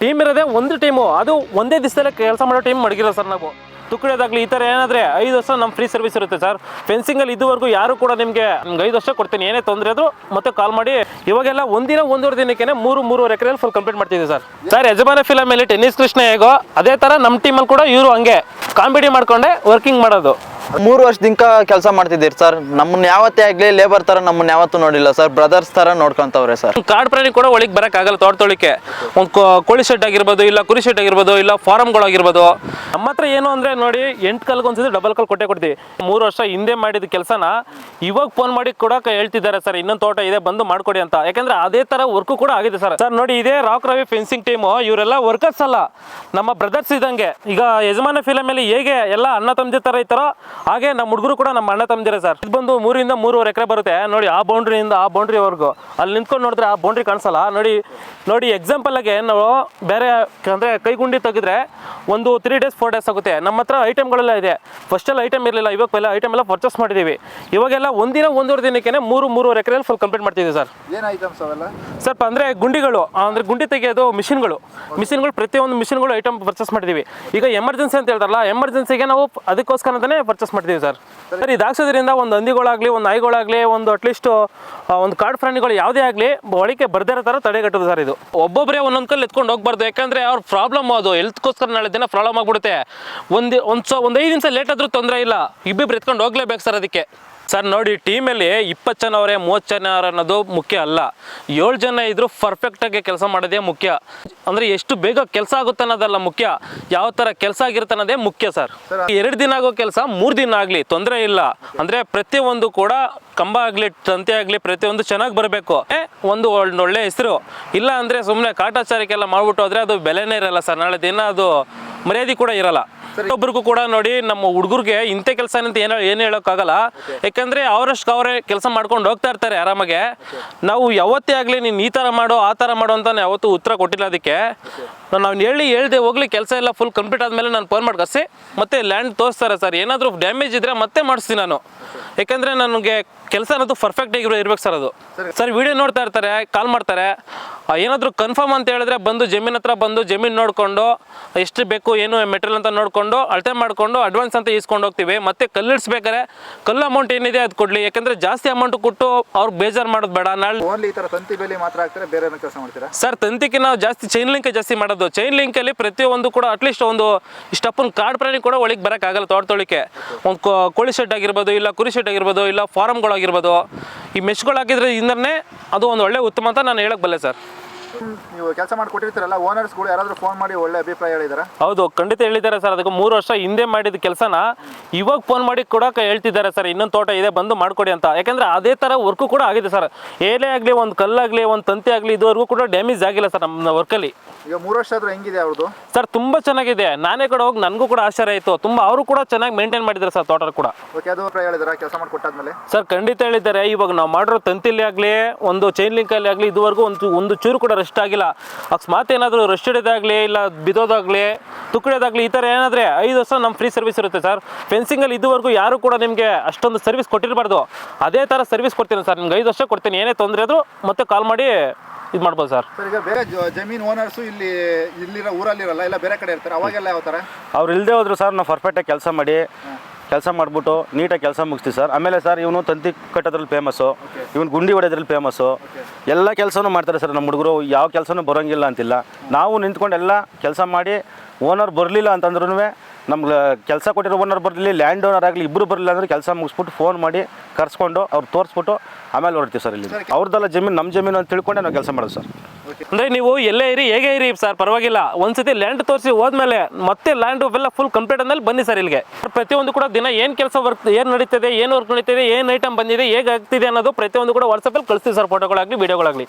Team ಇರೋದೇ ಒಂದು team ಅದು ಒಂದೇ ದಿವಸದಲ್ಲೇ ಕೆಲಸ ಮಾಡೋ ಟೀಮ್ ಮಡಗಿರೋ ಸರ್ ನಾವು. ತುಕ್ಕಡೋದಾಗ್ಲಿ ಈ ಥರ ಏನಾದರೆ ಐದು ವರ್ಷ ನಮ್ಮ ಫ್ರೀ ಸರ್ವಿಸ್ ಇರುತ್ತೆ ಸರ್. ಫೆನ್ಸಿಂಗಲ್ಲಿ ಇದುವರೆಗೂ ಯಾರು ಕೂಡ ನಿಮಗೆ ನಿಮ್ಗೆ ಐದು ವರ್ಷ ಕೊಡ್ತೀನಿ. ಏನೇ ತೊಂದರೆ ಆದರೂ ಮತ್ತೆ ಕಾಲ್ ಮಾಡಿ. ಇವಾಗೆಲ್ಲ ಒಂದಿನ ಒಂದೂವರೆ ದಿನಕ್ಕೆ ಮೂರು, ಮೂರುವರೆ ಎಕರೆಯಲ್ಲಿ ಫುಲ್ ಕಂಪ್ಲೀಟ್ ಮಾಡ್ತಿದ್ದೀವಿ ಸರ್. ಸರ್, ಯಜಮಾನ ಫಿಲಮಲ್ಲಿ ಟೆನ್ನಿಸ್ ಕೃಷ್ಣ ಹೇಗೋ, ಅದೇ ಥರ ನಮ್ಮ ಟೀಮಲ್ಲಿ ಕೂಡ ಇವರು ಹಂಗೆ. ಕಾಮಿಡಿ ಮಾಡಿಕೊಂಡೆ ವರ್ಕಿಂಗ್ ಮಾಡೋದು. ಮೂರು ವರ್ಷದಿಂದ ಕೆಲಸ ಮಾಡ್ತಿದ್ದೀರಿ ಸರ್. ನಮ್ಮನ್ನ ಯಾವತ್ತೇ ಆಗ್ಲಿ ಲೇಬರ್ ತರ ನಮ್ಮನ್ನ ಯಾವತ್ತೂ ನೋಡಿಲ್ಲ ಸರ್. ಬ್ರದರ್ಸ್ ತರ ನೋಡ್ಕೊಂತವ್ರೆ ಸರ್. ಕಾಡು ಪ್ರಾಣಿ ಕೂಡ ಒಳಗೆ ಬರಕ್ ತೋಟ ತೊಳಿಕೆ ಒಂದು ಕೋಳಿ ಶೆಡ್ ಆಗಿರ್ಬೋದು, ಇಲ್ಲ ಕುರಿ ಶೆಡ್ ಆಗಿರ್ಬೋದು, ಇಲ್ಲ ಫಾರಮ್ಗಳಾಗಿರ್ಬೋದು ನಮ್ಮ ಹತ್ರ ಏನು ಅಂದ್ರೆ ನೋಡಿ, ಎಂಟು ಕಲ್ಗೆ ಒಂದ್ಸತಿ ಡಬಲ್ ಕಲ್ ಕೊಟ್ಟೆ ಕೊಡ್ತೀವಿ. ಮೂರು ವರ್ಷ ಹಿಂದೆ ಮಾಡಿದ ಕೆಲಸನ ಇವಾಗ ಫೋನ್ ಮಾಡಿ ಕೂಡ ಹೇಳ್ತಿದ್ದಾರೆ ಸರ್, ಇನ್ನೊಂದು ತೋಟ ಇದೆ, ಬಂದು ಮಾಡ್ಕೊಡಿ ಅಂತ. ಯಾಕಂದ್ರೆ ಅದೇ ತರ ವರ್ಕು ಕೂಡ ಆಗಿದೆ ಸರ್. ಸರ್, ನೋಡಿ ಇದೇ ರಾಕ್ ರವಿ ಫೆನ್ಸಿಂಗ್ ಟೀಮು ಇವರೆಲ್ಲ ವರ್ಕರ್ಸ್ ಅಲ್ಲ. ನಮ್ಮ ಬ್ರದರ್ಸ್ ಇದ್ದಂಗೆ. ಈಗ ಯಜಮಾನ ಫಿಲಮಲ್ಲಿ ಹೇಗೆ ಎಲ್ಲ ಅಣ್ಣ ತಮ್ಮದಿ ಥರ ಇತ್ತಾರೋ ಹಾಗೆ ನಮ್ಮ ಹುಡುಗರು ಕೂಡ ನಮ್ಮ ಅಣ್ಣ ತಮ್ಮದಿರ ಸರ್. ಇದು ಬಂದು ಮೂರಿಂದ ಮೂರುವರೆ ಎಕರೆ ಬರುತ್ತೆ. ನೋಡಿ ಆ ಬೌಂಡ್ರಿಯಿಂದ ಆ ಬೌಂಡ್ರಿವರೆಗೂ ಅಲ್ಲಿ ನಿಂತ್ಕೊಂಡು ನೋಡಿದ್ರೆ ಆ ಬೌಂಡ್ರಿ ಕಾಣಿಸಲ್ಲ. ನೋಡಿ ನೋಡಿ ಎಕ್ಸಾಂಪಲ್ ಆಗಿ ನಾವು ಬೇರೆ ಅಂದರೆ ಕೈಗುಂಡಿ ತೆಗೆದ್ರೆ ಒಂದು ತ್ರೀ ಡೇಸ್ ಫೋರ್ ಡೇಸ್ ಆಗುತ್ತೆ. ನಮ್ಮ ಹತ್ರ ಐಟಮ್ಗಳೆಲ್ಲ ಇದೆ. ಫಸ್ಟೆಲ್ಲ ಐಟಮ್ ಇರಲಿಲ್ಲ. ಇವಾಗ ಎಲ್ಲ ಐಟಮ್ ಎಲ್ಲ ಪರ್ಚೇಸ್ ಮಾಡಿದ್ದೀವಿ ಇವಾಗೆಲ್ಲ ಒಂದಿನ ಒಂದೂವರೆ ದಿನಕ್ಕೆ ಮೂರು ಮೂರುವರೆ ಎಕರೆಯಲ್ಲಿ ಫುಲ್ ಕಂಪ್ಲೀಟ್ ಮಾಡ್ತಿದ್ದೀವಿ ಸರ್. ಏನು ಐಟಮ್ಸ್ ಅವೆಲ್ಲ? ಸ್ವಲ್ಪ ಅಂದರೆ ಗುಂಡಿಗಳು. ಅಂದರೆ ಗುಂಡಿ ತೆಗೆಯೋದು ಮಿಷಿನ್ಗಳು. ಮಿಷಿನ್ಗಳು ಪ್ರತಿಯೊಂದು ಮಿಷಿನ್ಗಳು ಐಟಮ್ ಪರ್ಚೇಸ್ ಮಾಡಿದ್ದೀವಿ ಈಗ ಎಮರ್ಜೆನ್ಸಿ ಅಂತ ಹೇಳ್ತಾರಲ್ಲ ಎಮರ್ಜೆನ್ಸಿಗೆ ನಾವು ಅದಕ್ಕೋಸ್ಕರ ಅಂತಾನೆ ಪರ್ಚೇಸ್ ಮಾಡ್ತೀವಿ ಸರ್. ಸರ್ ಇದು ಒಂದು ಹಂದಿಗಳಾಗಲಿ, ಒಂದು ನಾಯಿಗಳಾಗಲಿ, ಒಂದು ಅಟ್ಲೀಸ್ಟ್ ಒಂದು ಕಾಡು ಪ್ರಾಣಿಗಳು ಯಾವುದೇ ಆಗಲಿ ಒಳಿಕೆ ಬರದೇ ಇರೋ ಥರ ತಡೆಗಟ್ಟೋದು ಸರ್ ಇದು. ಒಬ್ಬೊಬ್ಬರೇ ಒಂದೊಂದು ಕಲ್ಲಿ ಎತ್ಕೊಂಡು ಹೋಗ್ಬಾರ್ದು. ಯಾಕಂದರೆ ಅವ್ರ ಪ್ರಾಬ್ಲಮ್ ಅದು. ಹೆಲ್ತ್ಗೋಸ್ಕರ ನಾಳೆ ದಿನ ಪ್ರಾಬ್ಲಮ್ ಆಗಿಬಿಡುತ್ತೆ. ಒಂದು ಒಂದು ಸೊ, ಒಂದು ಐದು ನಿಮಿಷ ಲೇಟ್ ಆದರೂ ತೊಂದರೆ ಇಲ್ಲ. ಇಬ್ಬಿಬ್ರು ಎತ್ಕೊಂಡು ಹೋಗ್ಲೇಬೇಕು ಸರ್ ಅದಕ್ಕೆ. ಸರ್, ನೋಡಿ, ಟೀಮಲ್ಲಿ ಇಪ್ಪತ್ತು ಜನ ಅವರೇ, ಮೂವತ್ತು ಜನ ಅವರ ಅನ್ನೋದು ಮುಖ್ಯ ಅಲ್ಲ. ಏಳು ಜನ ಇದ್ದರೂ ಪರ್ಫೆಕ್ಟಾಗಿ ಕೆಲಸ ಮಾಡೋದೇ ಮುಖ್ಯ. ಅಂದರೆ ಎಷ್ಟು ಬೇಗ ಕೆಲಸ ಆಗುತ್ತೆ ಅನ್ನೋದಲ್ಲ ಮುಖ್ಯ. ಯಾವ ಥರ ಕೆಲಸ ಆಗಿರುತ್ತೆ ಅನ್ನೋದೇ ಮುಖ್ಯ, ಸರ್. ಎರಡು ದಿನ ಆಗೋ ಕೆಲಸ, ಮೂರು ದಿನ ಆಗಲಿ, ತೊಂದರೆ ಇಲ್ಲ. ಅಂದರೆ ಪ್ರತಿಯೊಂದು ಕೂಡ ಕಂಬ ಆಗಲಿ, ತಂತಿ ಆಗಲಿ ಪ್ರತಿಯೊಂದು ಚೆನ್ನಾಗಿ ಬರಬೇಕು. ಒಂದು ಒಳ್- ಒಳ್ಳೆ ಹೆಸರು. ಇಲ್ಲ ಅಂದರೆ ಸುಮ್ಮನೆ ಕಾಟಾಚಾರಕ್ಕೆಲ್ಲ ಮಾಡ್ಬಿಟ್ಟು ಹೋದ್ರೆ ಅದು ಬೆಲೆನೇ ಇರಲ್ಲ ಸರ್. ನಾಳೆ ದಿನ ಅದು ಮರ್ಯಾದೆ ಕೂಡ ಇರಲ್ಲ. ಒಬ್ರಿಗೂ ಕೂಡ ನೋಡಿ ನಮ್ಮ ಹುಡುಗರಿಗೆ ಇಂಥ ಕೆಲಸ ಅಂತ ಏನು ಏನು ಹೇಳೋಕ್ಕಾಗಲ್ಲ. ಯಾಕಂದ್ರೆ ಅವರಷ್ಟು ಅವರೇ ಕೆಲಸ ಮಾಡ್ಕೊಂಡು ಹೋಗ್ತಾ ಇರ್ತಾರೆ ಆರಾಮಾಗೆ. ನಾವು ಯಾವತ್ತೇ ಆಗಲಿ ನೀನು ಈ ಥರ ಮಾಡು, ಆ ಥರ ಮಾಡು ಅಂತ ನಾನು ಯಾವತ್ತೂ ಉತ್ತರ ಕೊಟ್ಟಿಲ್ಲ ಅದಕ್ಕೆ. ನಾನು ಹೇಳಿ ಹೇಳ್ದೆ ಹೋಗ್ಲಿ, ಕೆಲಸ ಎಲ್ಲ ಫುಲ್ ಕಂಪ್ಲೀಟ್ ಆದಮೇಲೆ ನಾನು ಫೋನ್ ಮಾಡಿ ಕಸಿ ಮತ್ತೆ ಲ್ಯಾಂಡ್ ತೋರಿಸ್ತಾರೆ ಸರ್. ಏನಾದರೂ ಡ್ಯಾಮೇಜ್ ಇದ್ದರೆ ಮತ್ತೆ ಮಾಡಿಸ್ತೀನಿ ನಾನು. ಯಾಕಂದರೆ ನನಗೆ ಕೆಲಸ ಅನ್ನೋದು ಪರ್ಫೆಕ್ಟ್ ಆಗಿರೋ ಇರ್ಬೇಕು ಸರ್ ಅದು. ಸರ್ ವಿಡಿಯೋ ನೋಡ್ತಾ ಇರ್ತಾರೆ ಕಾಲ್ ಮಾಡ್ತಾರೆ. ಏನಾದರೂ ಕನ್ಫರ್ಮ್ ಅಂತ ಹೇಳಿದ್ರೆ ಬಂದು ಜಮೀನ್ ಹತ್ರ ಬಂದು ಜಮೀನು ನೋಡಿಕೊಂಡು ಎಷ್ಟು ಬೇಕು ಏನು ಮೆಟೀರಿಯಲ್ ಅಂತ ನೋಡಿಕೊಂಡು ಅಳತೆ ಮಾಡಿಕೊಂಡು ಅಡ್ವಾನ್ಸ್ ಅಂತ ಈಸ್ಕೊಂಡು ಹೋಗ್ತೀವಿ. ಮತ್ತೆ ಕಲ್ಲಿಡ್ಸ್ಬೇಕಾರೆ ಕಲ್ಲು ಅಮೌಂಟ್ ಏನಿದೆ ಅದು ಕೊಡಲಿ. ಯಾಕಂದರೆ ಜಾಸ್ತಿ ಅಮೌಂಟ್ ಕೊಟ್ಟು ಅವ್ರು ಬೇಜಾರು ಮಾಡೋದು ಬೇಡ. ನಾಳೆ ಓನ್ಲಿ ಈ ತರ ತಂತಿ ಬೇಲಿ ಮಾತ್ರ ಹಾಕ್ತಾರೆ ಬೇರೆ ಏನೋ ಕೆಲಸ ಮಾಡ್ತೀರಾ? ಸರ್ ತಂತಿಗೆ ನಾವು ಜಾಸ್ತಿ ಚೈನ್ ಲಿಂಕ್ ಜಾಸ್ತಿ ಮಾಡೋದು. ಚೈನ್ ಲಿಂಕಲ್ಲಿ ಪ್ರತಿಯೊಂದು ಕೂಡ ಅಟ್ಲೀಸ್ಟ್ ಒಂದು ಇಷ್ಟಪ್ಪನ ಕಾಡು ಪ್ರಾಣಿ ಕೂಡ ಒಳಗೆ ಬರೋಕ್ಕಾಗಲ್ಲ ತೋಟ ತೊಳಿಕೆ ಒಂದು ಕೋಳಿ ಶೆಡ್ ಆಗಿರ್ಬೋದು ಇಲ್ಲ ಕುರಿ ಶೆಡ್ ಆಗಿರ್ಬೋದು ಇಲ್ಲ ಫಾರಮ್ಗಳಾಗಿರ್ಬೋದು ಈ ಮೆಶ್ಗಳು ಹಾಕಿದ್ರೆ ಇಂದನೇ ಅದು ಒಂದು ಒಳ್ಳೆ ಉತ್ತಮ ಅಂತ ನಾನು ಹೇಳಕ್ ಬಲ್ಲೆ ಸರ್. ನೀವು ಕೆಲಸ ಮಾಡಿ ಕೊಟ್ಟಿರ್ತೀರಲ್ಲ ಓನರ್ಸ್ಗಳು ಯಾರಾದರೂ ಫೋನ್ ಮಾಡಿ ಒಳ್ಳೆ ಅಭಿಪ್ರಾಯ ಹೇಳಿದಾರೆ? ಹೌದು ಖಂಡಿತ ಹೇಳಿದ್ದಾರೆ ಸರ್. ಅದಕ್ಕೆ ಮೂರು ವರ್ಷ ಹಿಂದೆ ಮಾಡಿದ ಕೆಲಸನ ಇವಾಗ ಫೋನ್ ಮಾಡಿ ಕೊಡೋಕೆ ಹೇಳ್ತಿದ್ದಾರೆ ಸರ್. ಇನ್ನೊಂದು ತೋಟ ಇದೆ ಬಂದು ಮಾಡ್ಕೊಡಿ ಅಂತ. ಯಾಕಂದ್ರೆ ಅದೇ ಥರ ವರ್ಕು ಕೂಡ ಆಗಿದೆ ಸರ್. ಏನೇ ಆಗಲಿ ಒಂದು ಕಲ್ಲಾಗಲಿ ಒಂದು ತಂತಿ ಆಗಲಿ ಇದುವರೆಗೂ ಕೂಡ ಡ್ಯಾಮೇಜ್ ಆಗಿಲ್ಲ ಸರ್ ನಮ್ಮ ವರ್ಕಲ್ಲಿ ಈಗ ಮೂರು ವರ್ಷ ಆದ್ರೂ ಹೆಂಗಿದೆ ಅವ್ರದ್ದು ಸರ್ ತುಂಬಾ ಚೆನ್ನಾಗಿದೆ. ನಾನೇ ಕೂಡ ಹೋಗಿ ನನಗೂ ಕೂಡ ಆಶ್ಚರ್ಯ ಆಯಿತು. ತುಂಬಾ ಅವರು ಕೂಡ ಚೆನ್ನಾಗಿ ಮೇಂಟೈನ್ ಮಾಡಿದ್ದಾರೆ ಸರ್ ತೋಟ ಕೂಡ. ಓಕೆ ಅದು ಹೇಳಿದಾರ? ಕೆಲಸ ಮಾಡಿಕೊಟ್ಟಾದ್ಮೇಲೆ ಸರ್ ಖಂಡಿತ ಹೇಳಿದ್ದಾರೆ. ಇವಾಗ ನಾವು ಮಾಡಿರೋ ತಂತಿಲಿ ಆಗಲಿ ಒಂದು ಚೈನ್ ಲಿಂಕಲ್ಲಿ ಆಗಲಿ ಇದುವರೆಗೂ ಒಂದು ಒಂದು ಚೂರು ಕೂಡ ರೆಸ್ಟ್ ಆಗಿಲ್ಲ. ಅಕಸ್ಮಾತ್ ಏನಾದರೂ ರೆಸ್ಟ್ ಹಿಡಿದಾಗಲಿ ಇಲ್ಲ ಬಿದ್ದೋದಾಗಲಿ ತುಕ್ಕಡೋದಾಗಲಿ ಈ ಥರ ಏನಾದರೆ ಐದು ವರ್ಷ ನಮ್ಮ ಫ್ರೀ ಸರ್ವಿಸ್ ಇರುತ್ತೆ ಸರ್. ಫೆನ್ಸಿಂಗಲ್ಲಿ ಇದುವರೆಗೂ ಯಾರು ಕೂಡ ನಿಮಗೆ ಅಷ್ಟೊಂದು ಸರ್ವಿಸ್ ಕೊಟ್ಟಿರಬಾರ್ದು. ಅದೇ ಥರ ಸರ್ವಿಸ್ ಕೊಡ್ತೀನಿ ಸರ್. ನಿಮ್ಗೆ ಐದು ವರ್ಷ ಕೊಡ್ತೀನಿ. ಏನೇ ತೊಂದರೆ ಆದರೂ ಮತ್ತೆ ಕಾಲ್ ಮಾಡಿ ಇದು ಮಾಡ್ಬೋದು ಸರ್. ಸರ್ ಈಗ ಬೇರೆ ಜಮೀನ್ ಓನರ್ಸು ಇಲ್ಲಿ ಇಲ್ಲಿರೋ ಊರಲ್ಲಿರಲ್ಲ ಇಲ್ಲ ಬೇರೆ ಕಡೆ ಇರ್ತಾರೆ ಅವಾಗೆಲ್ಲ ಯಾವ ಥರ? ಅವ್ರು ಇಲ್ಲದೆ ಹೋದ್ರು ಸರ್ ನಾವು ಪರ್ಫೆಕ್ಟಾಗಿ ಕೆಲಸ ಮಾಡಿ ಕೆಲಸ ಮಾಡಿಬಿಟ್ಟು ನೀಟಾಗಿ ಕೆಲಸ ಮುಗಿಸ್ತೀವಿ ಸರ್. ಆಮೇಲೆ ಸರ್ ಇವನು ತಂತಿ ಕಟ್ಟೋದ್ರಲ್ಲಿ ಫೇಮಸ್ಸು ಇವನು ಗುಂಡಿ ಹೊಡೆಯೋದ್ರಲ್ಲಿ ಫೇಮಸ್ಸು ಎಲ್ಲ ಕೆಲಸನೂ ಮಾಡ್ತಾರೆ ಸರ್ ನಮ್ಮ ಹುಡುಗರು ಯಾವ ಕೆಲಸನೂ ಬರೋಂಗಿಲ್ಲ ಅಂತಿಲ್ಲ. ನಾವು ನಿಂತ್ಕೊಂಡು ಎಲ್ಲ ಕೆಲಸ ಮಾಡಿ ಓನರ್ ಬರಲಿಲ್ಲ ಅಂತಂದ್ರೂ ನಮ್ಗೆ ಕೆಲಸ ಕೊಟ್ಟಿರೋ ಓನರ್ ಬರಲಿ ಲ್ಯಾಂಡ್ ಓನರ್ ಆಗಲಿ ಇಬ್ಬರು ಬರಲಿಲ್ಲ ಅಂದರೆ ಕೆಲಸ ಮುಗಿಸ್ಬಿಟ್ಟು ಫೋನ್ ಮಾಡಿ ಕರ್ಸ್ಕೊಂಡು ಅವ್ರು ತೋರಿಸ್ಬಿಟ್ಟು ಆಮೇಲೆ ಹೊರಡ್ತೀವಿ ಸರ್ ಇಲ್ಲಿ ಅವ್ರದ್ದೆಲ್ಲ ಜಮೀನು ನಮ್ಮ ಜಮೀನು ಅಂತ ತಿಳ್ಕೊಂಡೆ ನಾವು ಕೆಲಸ ಮಾಡೋದು ಸರ್. ಅಂದರೆ ನೀವು ಎಲ್ಲೇ ಇರಿ ಹೇಗೆ ಇರಿ ಸರ್? ಪರವಾಗಿಲ್ಲ. ಒಂದ್ಸತಿ ಲ್ಯಾಂಡ್ ತೋರಿಸಿ ಹೋದ್ಮೇಲೆ ಮತ್ತೆ ಲ್ಯಾಂಡ್ ಎಲ್ಲ ಫುಲ್ ಕಂಪ್ಲೀಟ್ ಆದ್ಮೇಲೆ ಬನ್ನಿ ಸರ್ ಇಲ್ಲಿಗೆ. ಪ್ರತಿಯೊಂದು ಕೂಡ ದಿನ ಏನು ಕೆಲಸ ವರ್ಕ್ ಏನು ನಡೀತದೆ ಏನು ವರ್ಕ್ ನಡೀತದೆ ಏನು ಐಟಮ್ ಬಂದಿದೆ ಹೇಗೆ ಆಗ್ತಿದೆ ಅನ್ನೋದು ಪ್ರತಿಯೊಂದು ಕೂಡ ವಾಟ್ಸಪ್ಪಲ್ಲಿ ಕಳಿಸ್ತೀವಿ ಸರ್ ಫೋಟೋಗಳಾಗಲಿ ವೀಡಿಯೋಗಳಾಗಲಿ